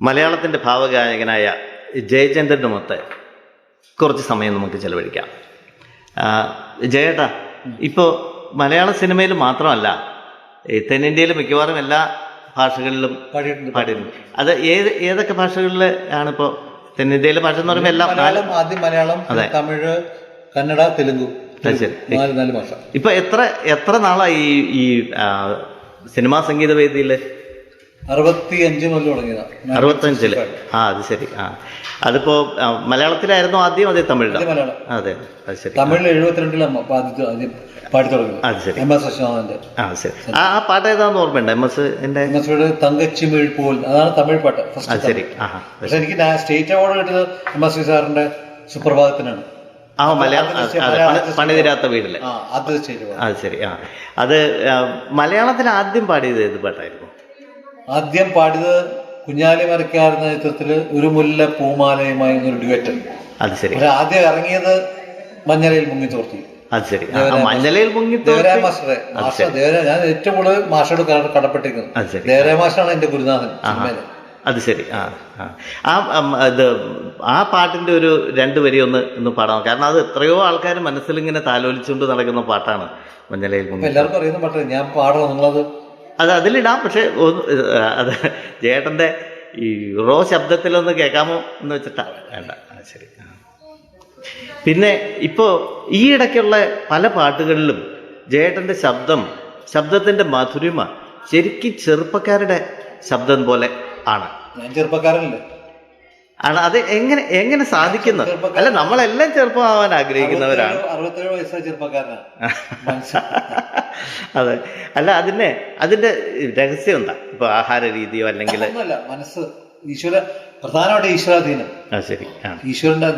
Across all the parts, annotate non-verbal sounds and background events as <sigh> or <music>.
മലയാളത്തിന്റെ ഭാവഗായകനായ ജയചന്ദ്രന്റെ മൊത്തം കുറച്ച് സമയം നമുക്ക് ചെലവഴിക്കാം. ജയേട്ടാ ഇപ്പോൾ മലയാള സിനിമയിൽ മാത്രമല്ല ഈ തെന്നിന്ത്യയിലെ മിക്കവാറും എല്ലാ ഭാഷകളിലും പാടിയിട്ടുണ്ട്. അത് ഏത് ഏതൊക്കെ ഭാഷകളിൽ ആണിപ്പോൾ തെന്നിന്ത്യയിലെ ഭാഷ എന്ന് പറയുമ്പോൾ എല്ലാം മലയാളം ആദ്യം മലയാളം അതെ. തമിഴ് കന്നഡ തെലുങ്ക് നാല് ഭാഷ. ഇപ്പൊ എത്ര എത്ര നാളായി ഈ സിനിമാ സംഗീത വേദിയിൽ അറുപത്തി അഞ്ച് മുതൽ തുടങ്ങിയതാ. അറുപത്തഞ്ചിൽ ആ അത് ശരി. ആ. അതിപ്പോ മലയാളത്തിലായിരുന്നു ആദ്യം അതെ തമിഴ് അതെ അതെ ശരി. തമിഴിൽ എഴുപത്തിരണ്ടിലാണ് ആദ്യം പാടി അത് ശരി. എം എസ് ആ ശരി. ആ ആ പാട്ട് ഏതാന്ന് ഓർമ്മയുണ്ട്? എം എസ് എന്റെ എം എസ് തങ്കച്ചിമിഴ് പോൽ. അതാണ് തമിഴ് പാട്ട് അത് ശരി. പക്ഷെ എനിക്ക് സ്റ്റേറ്റ് അവാർഡ് കിട്ടിയത് എം എസ് സാറിന്റെ സുപ്രഭാതത്തിനാണ്. ആ മലയാളം പണിതിരാത്ത വീടിൽ ആ ആദ്യത്തെ സ്റ്റേറ്റ് അത് ശരി ആ. അത് മലയാളത്തിൽ ആദ്യം പാടിയത് ഏത് പാട്ടായിരുന്നു? ആദ്യം പാടിയത് കുഞ്ഞാലി മരക്കാരെന്ന ചിത്രത്തിൽ ഒരു മുല്ല പൂമാലയുമായി ഒരു ഡ്യുവറ്റ് അത് ശരി. ആദ്യം ഇറങ്ങിയത് മഞ്ഞലയിൽ മുങ്ങി തോർത്തി. അത് ശരി. മഞ്ഞലയിൽ മുങ്ങി ദേവരായ മാസ്റ്ററെ ദേവരായ ഞാൻ ഏറ്റവും കൂടുതൽ മാഷോട് കട- കടപ്പെട്ടിരിക്കുന്നത്. ദേവരായ മാഷാണ് എന്റെ ഗുരുനാഥൻ അത് ശരി. ആ ആ. ഇത് ആ പാട്ടിന്റെ ഒരു രണ്ട് വരി ഒന്ന് ഒന്ന് പാടാം കാരണം അത് എത്രയോ ആൾക്കാർ മനസ്സിൽ ഇങ്ങനെ താലോലിച്ചുകൊണ്ട് നടക്കുന്ന പാട്ടാണ് മഞ്ഞലയിൽ മുങ്ങി എല്ലാവർക്കും അറിയുന്ന പാട്ടാണ്. ഞാൻ പാടണം. നിങ്ങളത് അത് അതിലിടാം പക്ഷേ അത് ജേട്ടന്റെ ഈ റോ ശബ്ദത്തിലൊന്ന് കേൾക്കാമോ എന്ന് വെച്ചിട്ടാ. വേണ്ട ശരി. പിന്നെ ഇപ്പോൾ ഈ ഇടയ്ക്കുള്ള പല പാട്ടുകളിലും ജേട്ടന്റെ ശബ്ദം ശബ്ദത്തിന്റെ മധുരിമ ശരിക്കും ചെറുപ്പക്കാരുടെ ശബ്ദം പോലെ ആണ്. ഞാൻ ചെറുപ്പക്കാരനല്ലേ? ആണ് അത് എങ്ങനെ എങ്ങനെ സാധിക്കുന്നത്? അല്ല നമ്മളെല്ലാം ചെറുപ്പമാവാൻ ആഗ്രഹിക്കുന്നവരാണ്. അറുപത്തേഴ് അറുപത്തേഴ് വയസ്സായ ചെറുപ്പക്കാരനാണ്. <laughs> അതെ. അല്ല അതിന്റെ അതിന്റെ രഹസ്യം എന്താ? ഇപ്പൊ ആഹാര രീതിയോ അല്ലെങ്കിൽ മനസ്സ്. ഈശ്വര പ്രധാനമായിട്ട് ഈശ്വരാധീനം. ആ ശരി ഈശ്വരന്റെ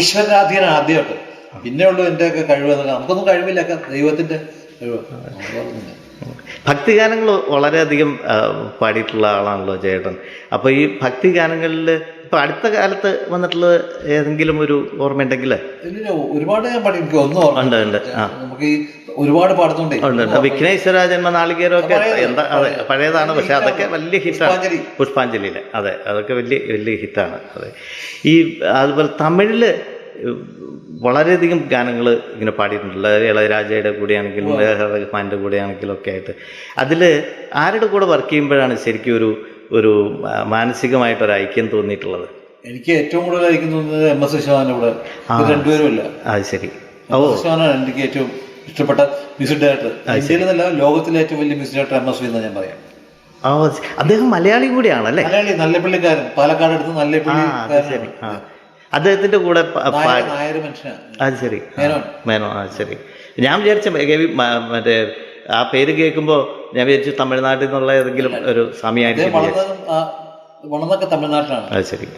ഈശ്വരാധീനം ആദ്യമായിട്ട്. പിന്നെ ഉള്ളൂ എന്റെ ഒക്കെ കഴിവ് നമുക്കൊന്നും കഴിവില്ല ദൈവത്തിന്റെ കഴിവ്. ഭക്തിഗാനങ്ങൾ വളരെയധികം പാടിയിട്ടുള്ള ആളാണല്ലോ ചേട്ടൻ. അപ്പോൾ ഈ ഭക്തിഗാനങ്ങളിൽ ഇപ്പം അടുത്ത കാലത്ത് വന്നിട്ടുള്ള ഏതെങ്കിലും ഒരു ഓർമ്മയുണ്ടെങ്കിൽ ഒരുപാട് ഞാൻ പാടി എനിക്ക് ഒന്നും ഉണ്ട് ഉണ്ട്. ആ. നമുക്ക് ഈ ഒരുപാട് പാടുന്നുണ്ട് ഉണ്ട് വിഘ്നേശ്വര ജന്മ നാളികേരമൊക്കെ എന്താ അതെ പഴയതാണ്. പക്ഷെ അതൊക്കെ വലിയ ഹിറ്റാണ്. പുഷ്പാഞ്ജലി. പുഷ്പാഞ്ജലിയിലെ. അതെ അതൊക്കെ വലിയ വലിയ ഹിറ്റാണ്. അതെ. ഈ അതുപോലെ തമിഴിൽ വളരെയധികം ഗാനങ്ങൾ ഇങ്ങനെ പാടിയിട്ടുണ്ട്. ഇളയരാജയുടെ കൂടെയാണെങ്കിലും റഹ്മാന്റെ കൂടെയാണെങ്കിലും ഒക്കെ ആയിട്ട്. അതിൽ ആരുടെ കൂടെ വർക്ക് ചെയ്യുമ്പോഴാണ് ശരിക്കും ഒരു ഒരു മാനസികമായിട്ട് മാനസികമായിട്ടൊരു ഐക്യം തോന്നിയിട്ടുള്ളത്? എനിക്ക് ഏറ്റവും കൂടുതൽ ഐക്യം തോന്നുന്നത് എം എസ് വിശ്വനാഥന്റെ കൂടെ. ഇത് രണ്ടുപേരും ഇല്ല അത് ശരി. ഓ വിശ്വനാഥാണ് എനിക്ക് ഏറ്റവും ഇഷ്ടപ്പെട്ട മ്യൂസിക് ഡയറക്ടർ ഇന്ത്യയിൽ നിന്നല്ല ലോകത്തിലെ ഏറ്റവും വലിയ music director M S V എന്ന് ഞാൻ പറയാം. അദ്ദേഹം മലയാളി കൂടിയാണല്ലേ? മലയാളി നല്ലപ്പള്ളിക്കാരൻ. പാലക്കാട് അടുത്ത് ആ. അദ്ദേഹത്തിന്റെ കൂടെ അത് ശരി. മേനോ ആ ശരി. ഞാൻ വിചാരിച്ച മറ്റേ ആ പേര് കേൾക്കുമ്പോൾ ഞാൻ വിചാരിച്ചു തമിഴ്നാട്ടിൽ നിന്നുള്ള ഏതെങ്കിലും ഒരു സമയമായിരിക്കും സ്വാമിയായിരിക്കും തമിഴ്നാട്ടിലാണ്. അത് ശരി.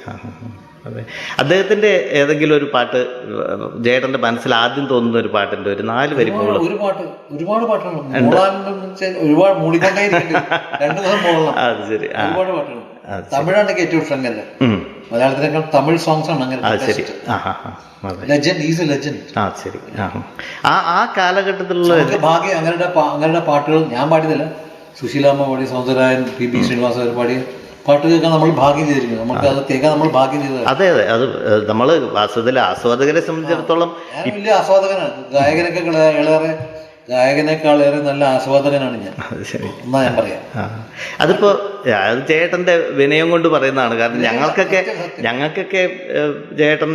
അതെ. അദ്ദേഹത്തിന്റെ ഏതെങ്കിലും ഒരു പാട്ട് ജേട്ടന്റെ മനസ്സിൽ ആദ്യം തോന്നുന്ന ഒരു പാട്ടിന്റെ ഒരു നാല് വരി മുകളിൽ ഒരു പാട്ട് ഒരുപാട് പാട്ടുകൾ ഒരുപാട് <laughs> അത് ശരി. ഒരുപാട് പാട്ടുകൾ തമിഴാണ് എനിക്ക് ഏറ്റവും ഇഷ്ടം അങ്ങനെ. മലയാളത്തിനേക്കാൾ തമിഴ് സോങ്സ് ആണ് അങ്ങനെ ലെജൻഡ് ഈസ് എ ലെജൻഡ് ആ ശരി. ആ ആ കാലഘട്ടത്തിലുള്ള അങ്ങനെ ഭാഗ്യം അങ്ങനെയുടെ പാ- പാട്ടുകൾ ഞാൻ പാടിയതല്ല. സുശീലാമ്മ പാടി സൗന്ദരായൻ പി പി ശ്രീനിവാസ പാടി പാടിയ പാട്ട് കേൾക്കാൻ നമ്മൾ ഭാഗ്യം ചെയ്തിരിക്കുന്നു. നമുക്ക് അത് കേൾക്കാൻ നമ്മൾ ഭാഗ്യം ചെയ്തത് അതെ അതെ. അത് നമ്മൾ വാസ്തവത്തിൽ ആസ്വാദകരെ സംബന്ധിച്ചിടത്തോളം വലിയ ആസ്വാദകനാണ്. ഗായകനൊക്കെ ഏറെ ഗായകനേക്കാൾ ഏറെ നല്ല ആസ്വാദകനാണ് ഞാൻ. എന്നാ ഞാൻ പറയാം. അതിപ്പോ അത് ചേട്ടന്റെ വിനയം കൊണ്ട് പറയുന്നതാണ്. കാരണം ഞങ്ങൾക്കൊക്കെ ഞങ്ങൾക്കൊക്കെ ചേട്ടൻ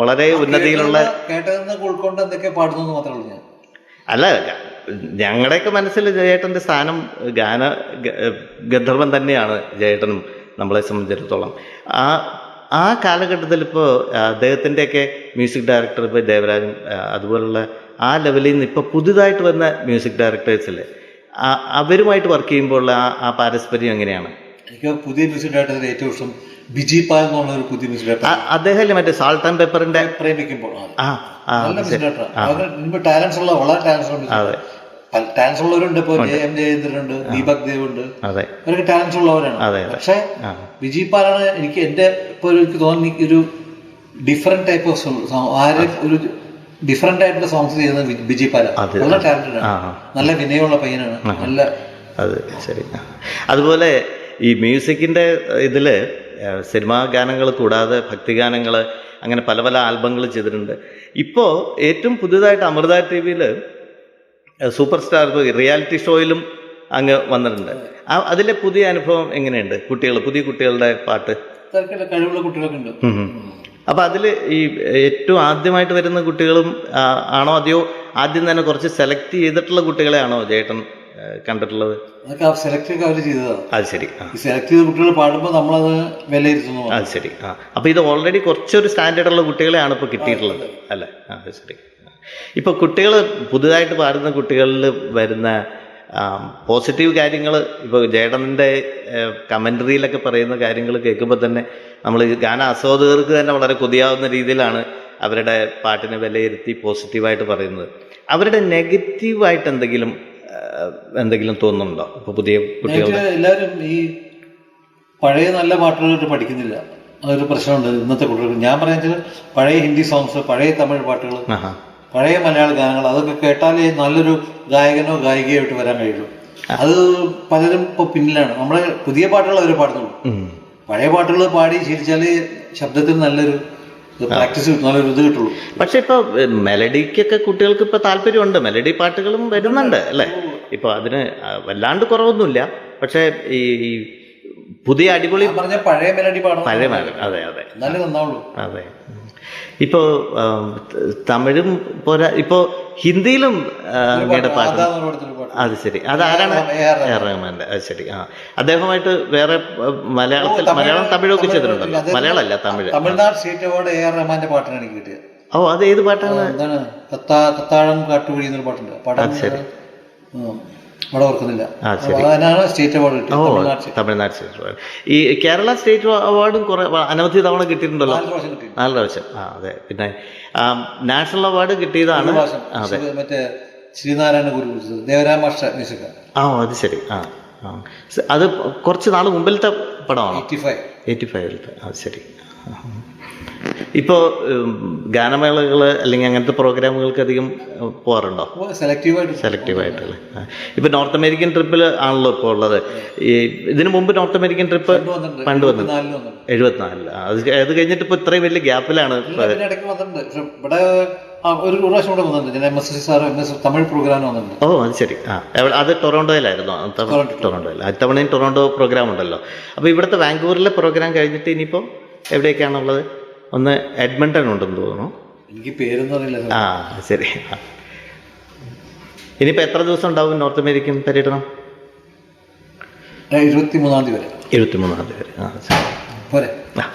വളരെ ഉന്നതിയിലുള്ള കേട്ടതെന്ന് ഉൾക്കൊണ്ട് എന്തൊക്കെ പാടുന്നു മാത്രമേ ഉള്ളൂ ഞാൻ. അല്ല ഞങ്ങളുടെയൊക്കെ മനസ്സിൽ ജയേട്ടന്റെ സ്ഥാനം ഗാന ഗന്ധർവൻ തന്നെയാണ് ജയേട്ടനും നമ്മളെ സംബന്ധിച്ചിടത്തോളം. ആ ആ കാലഘട്ടത്തിൽ ഇപ്പോൾ അദ്ദേഹത്തിന്റെയൊക്കെ മ്യൂസിക് ഡയറക്ടർ ഇപ്പോൾ ദേവരാജൻ അതുപോലുള്ള ആ ലെവലിൽ നിന്ന് ഇപ്പോൾ പുതുതായിട്ട് വന്ന മ്യൂസിക് ഡയറക്ടേഴ്സിൽ അവരുമായിട്ട് വർക്ക് ചെയ്യുമ്പോൾ ഉള്ള ആ ആ പാരസ്പര്യം എങ്ങനെയാണ്? എനിക്ക് പുതിയ മ്യൂസിക് ഡയറക്ടർ ഏറ്റവും ഇഷ്ടം ബിജി പാൽ എന്നുള്ള ഒരു പുതിയ മ്യൂസിക് ഡയറക്ടർ അദ്ദേഹം മറ്റേ സാൾട്ട് ആൻഡ് പേപ്പറിന്റെ പ്രേമിക്കുമ്പോൾ നല്ല മ്യൂസിക് ഡയറക്ടർ മുൻപ് ടാലൻസ് ഉള്ള വളരെ ടാലൻസ് ഉള്ള ടാലൻസ് ഉള്ളവരുണ്ട് ഇപ്പോൾ ജെ എം ജയേന്ദ്രൻ ഉണ്ട് ദീപക് ദേവ് ഉണ്ട് അവരൊക്കെ ടാലൻസ് ഉള്ളവരാണ്. പക്ഷേ ആ. പാലാണ് എനിക്ക് എന്റെ ഇപ്പൊ ഒരു- എനിക്ക് തോന്നി ഒരു ഡിഫറെന്റ് ടൈപ്പ് ഓഫ് സോങ് ആര് ഒരു ഡിഫറെന്റ് ആയിട്ടുള്ള സോങ്സ് ചെയ്യുന്ന ബിജി പല. നല്ല ടാലന്റഡ് ആണ്. നല്ല വിനയമുള്ള പയ്യനാണ്. നല്ല അത് ശരി. അതുപോലെ ഈ മ്യൂസിക്കിന്റെ ഇതിൽ സിനിമാ ഗാനങ്ങൾ കൂടാതെ ഭക്തിഗാനങ്ങൾ അങ്ങനെ പല പല ആൽബങ്ങൾ ചെയ്തിട്ടുണ്ട്. ഇപ്പോൾ ഏറ്റവും പുതിയതായിട്ട് അമൃത ടി വിയിൽ സൂപ്പർ സ്റ്റാർ റിയാലിറ്റി ഷോയിലും അങ്ങ് വന്നിട്ടുണ്ട്. ആ അതിലെ പുതിയ അനുഭവം എങ്ങനെയുണ്ട്? കുട്ടികൾ പുതിയ കുട്ടികളുടെ പാട്ട്? കഴിവുള്ള കുട്ടികളൊക്കെ ഉണ്ട്. അപ്പൊ അതിൽ ഈ ഏറ്റവും ആദ്യമായിട്ട് വരുന്ന കുട്ടികളും ആണോ അതെയോ ആദ്യം തന്നെ കുറച്ച് സെലക്ട് ചെയ്തിട്ടുള്ള കുട്ടികളെയാണോ ചേട്ടൻ കണ്ടിട്ടുള്ളത്? അതൊക്കെ സെലക്ട് ഒക്കെ അവർ ചെയ്തതാണ്. അത് ശരി ആ. ഈ സെലക്ട് ചെയ്ത കുട്ടികൾ പാടുമ്പോൾ നമ്മളത് വിലയിരുത്തുന്നു. അത് ശരി ആ. അപ്പൊ ഇത് ഓൾറെഡി കുറച്ചൊരു സ്റ്റാൻഡേർഡ് ഉള്ള കുട്ടികളെയാണ് ഇപ്പോൾ കിട്ടിയിട്ടുള്ളത് അല്ലേ? ആ ശരി ഇപ്പൊ കുട്ടികൾ പുതുതായിട്ട് പാടുന്ന കുട്ടികളിൽ വരുന്ന പോസിറ്റീവ് കാര്യങ്ങൾ ഇപ്പോൾ ജേഡനിന്റെ കമൻട്രിയിലൊക്കെ പറയുന്ന കാര്യങ്ങൾ കേൾക്കുമ്പോൾ തന്നെ നമ്മൾ ഗാന ആസ്വാദകർക്ക് തന്നെ വളരെ കൊതിയാവുന്ന രീതിയിലാണ് അവരുടെ പാട്ടിനെ വിലയിരുത്തി പോസിറ്റീവായിട്ട് പറയുന്നത്. അവരുടെ നെഗറ്റീവായിട്ട് എന്തെങ്കിലും എന്തെങ്കിലും തോന്നുന്നുണ്ടോ? ഇപ്പൊ പുതിയ കുട്ടികൾ എല്ലാവരും ഈ പഴയ നല്ല പാട്ടുകളായിട്ട് പഠിക്കുന്നില്ല. അതൊരു പ്രശ്നമുണ്ട്. ഇന്നത്തെ കുട്ടികൾക്ക് ഞാൻ പറയുന്നത് പഴയ ഹിന്ദി സോങ്സ് പഴയ തമിഴ് പാട്ടുകൾ പഴയ മലയാള ഗാനങ്ങൾ അതൊക്കെ കേട്ടാലേ നല്ലൊരു ഗായകനോ ഗായികയോ ആയിട്ട് വരാൻ കഴിയുള്ളൂ അത് പലരും ഇപ്പോൾ പിന്നിലാണ്. നമ്മളെ പുതിയ പാട്ടുകൾ അവർ പാടുന്നുള്ളൂ. പഴയ പാട്ടുകൾ പാടി ശീലിച്ചാൽ ശബ്ദത്തിന് നല്ലൊരു പ്രാക്ടീസ് കിട്ടും നല്ലൊരു ഇത് കിട്ടുള്ളൂ. പക്ഷെ ഇപ്പൊ മെലഡിക്കൊക്കെ കുട്ടികൾക്ക് ഇപ്പൊ താല്പര്യമുണ്ട്. മെലഡി പാട്ടുകളും വരുന്നുണ്ട് അല്ലേ? ഇപ്പൊ അതിന് വല്ലാണ്ട് കുറവൊന്നുമില്ല. പക്ഷെ ഈ പുതിയ അടിപൊളി പറഞ്ഞ പഴയ മെലഡി പാടും പഴയ മെലഡി അതെ അതെ. നല്ല നന്നാവുള്ളൂ. അതെ. ഇപ്പോ തമിഴും പോരാ ഇപ്പോ ഹിന്ദിയിലും അങ്ങയുടെ പാട്ട് അതാ ശരി. അത് ആരാണ്? എ ആർ റഹ്മാന്റെ. അത് ശരി. ആ. അദ്ദേഹമായിട്ട് വേറെ മലയാളത്തിൽ മലയാളം തമിഴൊക്കെ ചെയ്തിട്ടുണ്ടല്ലോ. മലയാളമല്ല Tamil. Tamil Nadu state award A R റഹ്മാന്റെ പാട്ടിനാണ് കിട്ടിയത്. ഓ അത് ഏത് പാട്ടാണ്? എന്താണ്? കത്താ കത്താഴം കാട്ടുവഴി എന്നൊരു പാട്ടുണ്ട്. അത് ഉം. അവിടെ ഓർക്കുന്നില്ല. ആ അതിനാണ് സ്റ്റേറ്റ് അവാർഡ് കിട്ടിയത്. തമിഴ്നാട് സ്റ്റേറ്റ് അവാർഡ് ഈ കേരള സ്റ്റേറ്റ് അവാർഡും കുറെ അനവധി തവണ കിട്ടിയിട്ടുണ്ടല്ലോ? നാല് പ്രാവശ്യം ആ അതെ. പിന്നെ നാഷണൽ അവാർഡ് കിട്ടിയതാണ്. അതെ. മറ്റേ ശ്രീനാരായണ ഗുരു കുറിച്ചത് ദേവരാം മ്യൂസിക് ആ അത് ശരി. ആ ആ. അത് കുറച്ച് നാൾ മുമ്പിലത്തെ പടമാണ്? എയ്റ്റി ഫൈവ് എയ്റ്റി ഫൈവിലത്തെ അത് ശരി. ഇപ്പോൾ ഗാനമേളകൾ അല്ലെങ്കിൽ അങ്ങനത്തെ പ്രോഗ്രാമുകൾക്ക് അധികം പോകാറുണ്ടോ സെലക്റ്റീവായിട്ട് സെലക്റ്റീവ് ഇപ്പോൾ ഇപ്പൊ നോർത്ത് അമേരിക്കൻ ട്രിപ്പിൽ ആണല്ലോ ഇപ്പോൾ ഉള്ളത്. ഈ ഇതിനു മുമ്പ് നോർത്ത് അമേരിക്കൻ ട്രിപ്പ് പണ്ട് വന്നു എഴുപത്തിനാലിൽ അത് അത് കഴിഞ്ഞിട്ട് ഇപ്പൊ ഇത്രയും വലിയ ഗ്യാപ്പിലാണ് ഇവിടെ ഒരു പ്രാവശ്യം കൂടെ വന്നിട്ടുണ്ട്. M S sir M S Tamil programme വന്നിട്ടുണ്ട്. ഓ അത് ശരി. ആ അത് ടൊറോണ്ടോയിലായിരുന്നു. ടൊറോണ്ടോയിൽ. അത്തവണയും ടൊറോണ്ടോ പ്രോഗ്രാം ഉണ്ടല്ലോ. അപ്പോൾ ഇവിടുത്തെ വാങ്കൂറിലെ പ്രോഗ്രാം കഴിഞ്ഞിട്ട് ഇനിയിപ്പോൾ എവിടേക്കാണുള്ളത്? ഒന്ന് എഡ്മണ്ടൺ ഉണ്ടെന്ന് തോന്നുന്നു. എനിക്ക് പേരൊന്നും അറിയില്ല ആ ശരി. ഇനിയിപ്പോൾ എത്ര ദിവസം ഉണ്ടാവും നോർത്ത് അമേരിക്കൻ പര്യടനം? ഇരുപത്തി മൂന്നാം തീയതി വരെ. എഴുപത്തിമൂന്നാം തീയതി വരെ. ആ ശരി. പോരെ. ആ.